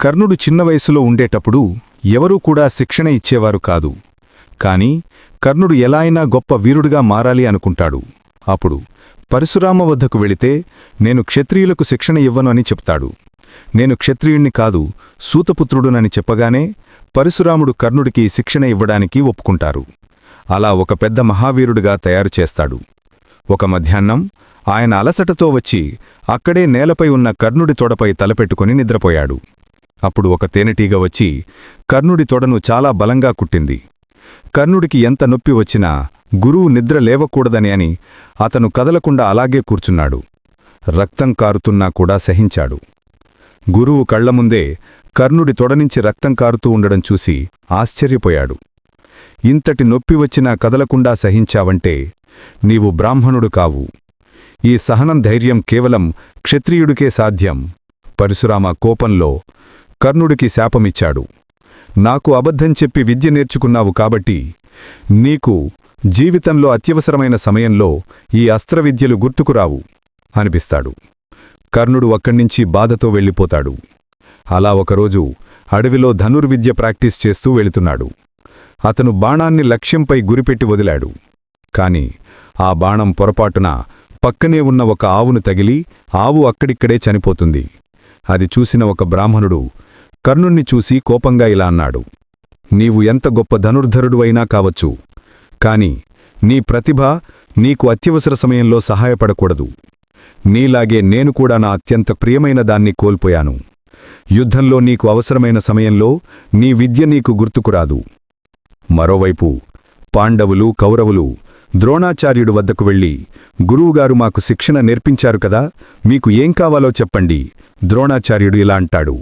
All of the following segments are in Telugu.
కర్ణుడు చిన్న వయసులో ఉండేటప్పుడు ఎవరూ కూడా శిక్షణ ఇచ్చేవారు కాదు. కాని కర్ణుడు ఎలా అయినా గొప్ప వీరుడుగా మారాలి అనుకుంటాడు. అప్పుడు పరశురామ వద్దకు వెళితే నేను క్షత్రియులకు శిక్షణ ఇవ్వను అని చెప్తాడు. నేను క్షత్రియుణ్ణి కాదు సూతపుత్రుడునని చెప్పగానే పరశురాముడు కర్ణుడికి శిక్షణ ఇవ్వడానికి ఒప్పుకుంటారు. అలా ఒక పెద్ద మహావీరుడుగా తయారు చేస్తాడు. ఒక మధ్యాహ్నం ఆయన అలసటతో వచ్చి అక్కడే నేలపై ఉన్న కర్ణుడి తొడపై తలపెట్టుకుని నిద్రపోయాడు. అప్పుడు ఒక తేనెటీగ వచ్చి కర్ణుడి తొడను చాలా బలంగా కుట్టింది. కర్ణుడికి ఎంత నొప్పి వచ్చినా గురువు నిద్ర లేవకూడదని అని అతను కదలకుండా అలాగే కూర్చున్నాడు. రక్తం కారుతున్నా కూడా సహించాడు. గురువు కళ్ళముందే కర్ణుడి తొడనుంచి రక్తం కారుతూ ఉండడం చూసి ఆశ్చర్యపోయాడు. ఇంతటి నొప్పి వచ్చినా కదలకుండా సహించావంటే నీవు బ్రాహ్మణుడు కావు. ఈ సహనం ధైర్యం కేవలం క్షత్రియుడికే సాధ్యం. పరశురామ కోపంలో కర్ణుడికి శాపమిచ్చాడు. నాకు అబద్ధం చెప్పి విద్య నేర్చుకున్నావు కాబట్టి నీకు జీవితంలో అత్యవసరమైన సమయంలో ఈ అస్త్రవిద్యలు గుర్తుకురావు అనిపిస్తాడు. కర్ణుడు అక్కడ్నించి బాధతో వెళ్ళిపోతాడు. అలా ఒకరోజు అడవిలో ధనుర్విద్య ప్రాక్టీస్ చేస్తూ వెళుతున్నాడు. అతను బాణాన్ని లక్ష్యంపై గురిపెట్టి వదిలాడు. కాని ఆ బాణం పొరపాటున పక్కనే ఉన్న ఒక ఆవును తగిలి ఆవు అక్కడిక్కడే చనిపోతుంది. అది చూసిన ఒక బ్రాహ్మణుడు కర్ణుణ్ణి చూసి కోపంగా ఇలా అన్నాడు. నీవు ఎంత గొప్ప ధనుర్ధరుడు అయినా కావచ్చు. కాని నీ ప్రతిభ నీకు అత్యవసర సమయంలో సహాయపడకూడదు. నీలాగే నేను కూడా నా అత్యంత ప్రియమైన దాన్ని కోల్పోయాను. యుద్ధంలో నీకు అవసరమైన సమయంలో నీ విద్య నీకు గుర్తుకురాదు. మరోవైపు పాండవులు కౌరవులు ద్రోణాచార్యుడు వద్దకు వెళ్ళి గురువుగారు మాకు శిక్షణ నేర్పించారు కదా మీకు ఏం కావాలో చెప్పండి ద్రోణాచార్యుడు ఇలా అంటాడు.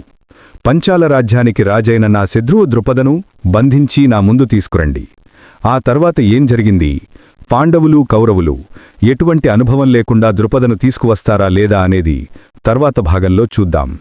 పంచాల రాజ్యానికి రాజైన నా శత్రువు ద్రుపదను బంధించి నా ముందు తీసుకురండి. ఆ తర్వాత ఏం జరిగింది? పాండవులు కౌరవులు ఎటువంటి అనుభవం లేకుండా ద్రుపదను తీసుకువస్తారా లేదా అనేది తర్వాత భాగంలో చూద్దాం.